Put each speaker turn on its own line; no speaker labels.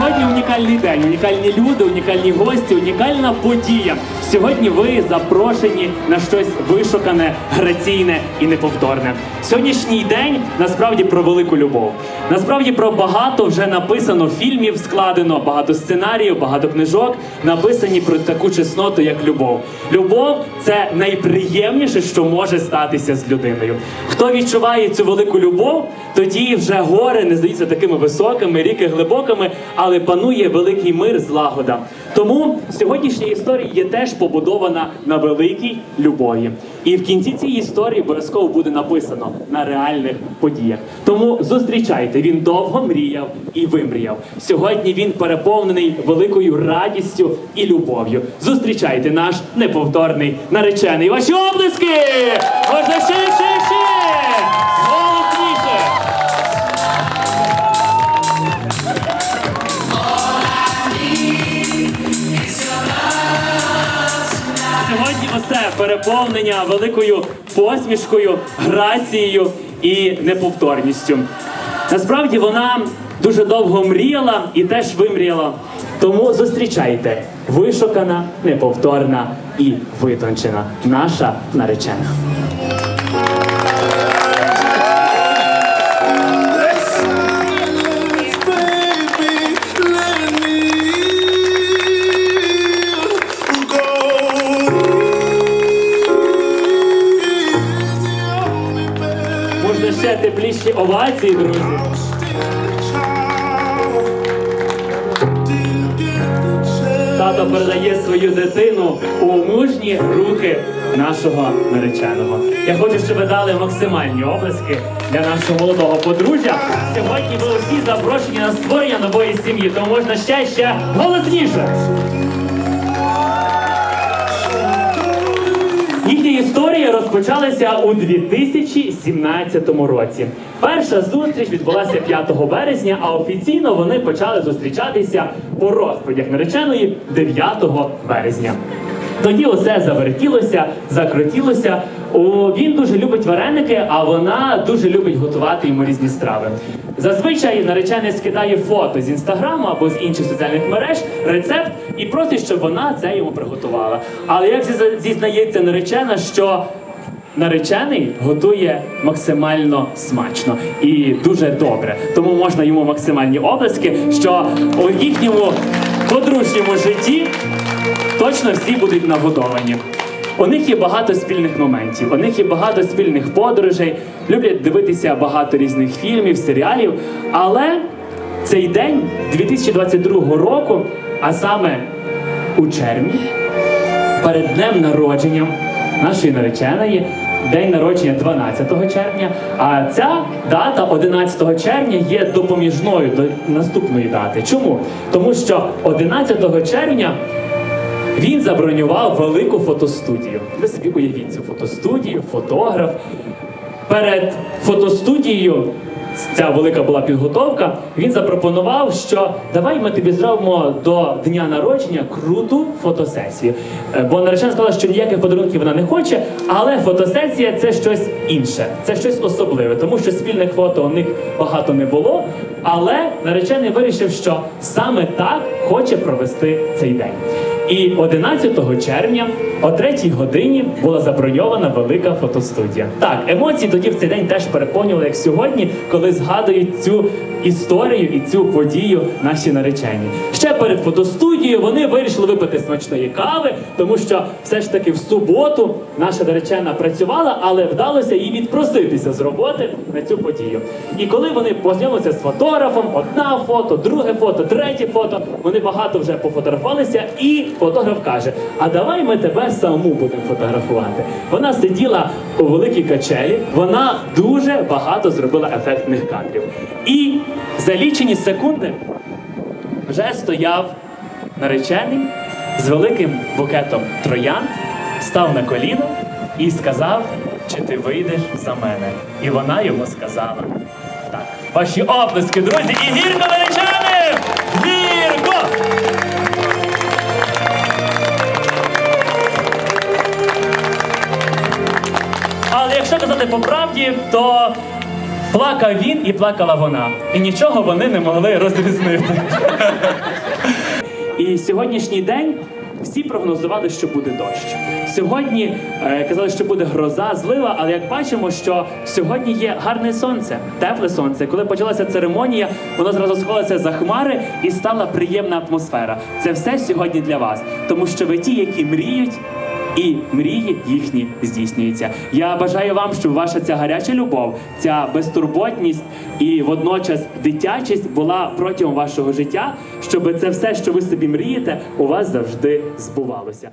Сьогодні унікальний день, унікальні люди, унікальні гості, унікальна подія. Сьогодні ви запрошені на щось вишукане, граційне і неповторне. Сьогоднішній день насправді про велику любов. Насправді про багато вже написано фільмів, складено багато сценаріїв, багато книжок, написані про таку чесноту, як любов. Любов це найприємніше, що може статися з людиною. Хто відчуває цю велику любов, тоді вже гори не здаються такими високими, ріки глибокими, але панує великий мир, злагода. Тому сьогоднішня історія є теж побудована на великій любові. І в кінці цієї історії обов'язково буде написано на реальних подіях. Тому зустрічайте, він довго мріяв і вимріяв. Сьогодні він переповнений великою радістю і любов'ю. Зустрічайте наш неповторний наречений. Ваші облиски! Можна ще, переповнення великою посмішкою, грацією і неповторністю. Насправді вона дуже довго мріяла і теж вимріяла. Тому зустрічайте вишукана, неповторна і витончена наша наречена. Можна ще тепліші овації, друзі. Тато передає свою дитину у мужні руки нашого нареченого. Я хочу, щоб ви дали максимальні облески для нашого молодого подружжя. Сьогодні ви усі запрошені на створення нової сім'ї, тому можна ще ще голосніше. Історія розпочалася у 2017 році. Перша зустріч відбулася 5 березня, а офіційно вони почали зустрічатися по розповідях нареченої 9 березня. Тоді усе завертілося, закрутілося. О, він дуже любить вареники, а вона дуже любить готувати йому різні страви. Зазвичай наречений скидає фото з інстаграму або з інших соціальних мереж, рецепт і просить, щоб вона це йому приготувала. Але як зізна- зізнається наречена, що наречений готує максимально смачно і дуже добре. Тому можна йому максимальні облески, що у їхньому подружньому житті точно всі будуть нагодовані. У них є багато спільних моментів, у них є багато спільних подорожей, люблять дивитися багато різних фільмів, серіалів. Але цей день 2022 року, а саме у червні, перед днем народження нашої нареченої, день народження 12 червня. А ця дата 11 червня є допоміжною до наступної дати. Чому? Тому що 11 червня він забронював велику фотостудію. Ви собі уявіть цю фотостудію, фотограф. Перед фотостудією ця велика була підготовка. Він запропонував, що давай ми тобі зробимо до дня народження круту фотосесію. Е, Бо наречена сказала, що ніяких подарунків вона не хоче, але фотосесія це щось інше, це щось особливе, тому що спільних фото у них багато не було. Але наречений вирішив, що саме так хоче провести цей день. І 11 червня о 3 годині була заброньована велика фотостудія. Так, емоції тоді в цей день теж переповнювали, як сьогодні, коли згадують цю історію і цю подію наші наречені. Ще перед фотостудією вони вирішили випити смачної кави, тому що все ж таки в суботу наша наречена працювала, але вдалося їй відпроситися з роботи на цю подію. І коли вони познайомилися з фотографом, одна фото, друге фото, третє фото, вони багато вже пофотографувалися, і фотограф каже: А давай ми тебе саму будемо фотографувати. Вона сиділа у великій качелі, вона дуже багато зробила ефектних кадрів. І за лічені секунди вже стояв наречений з великим букетом троянд, став на коліно і сказав, чи ти вийдеш за мене. І вона йому сказала так. Ваші оплески, друзі, і гірко нареченим! Гірко! Якщо казати по правді, то Плакав він і плакала вона, і нічого вони не могли розрізнити. І сьогоднішній день всі прогнозували, що буде дощ. Сьогодні е, казали, що буде гроза, злива, але як бачимо, що сьогодні є гарне сонце, тепле сонце. Коли почалася церемонія, воно зразу сховалося за хмари і стала приємна атмосфера. Це все сьогодні для вас, тому що ви ті, які мріють. І мрії їхні здійснюються. Я бажаю вам, щоб ваша ця гаряча любов, ця безтурботність і водночас дитячість була протягом вашого життя, щоб це все, що ви собі мрієте, у вас завжди збувалося.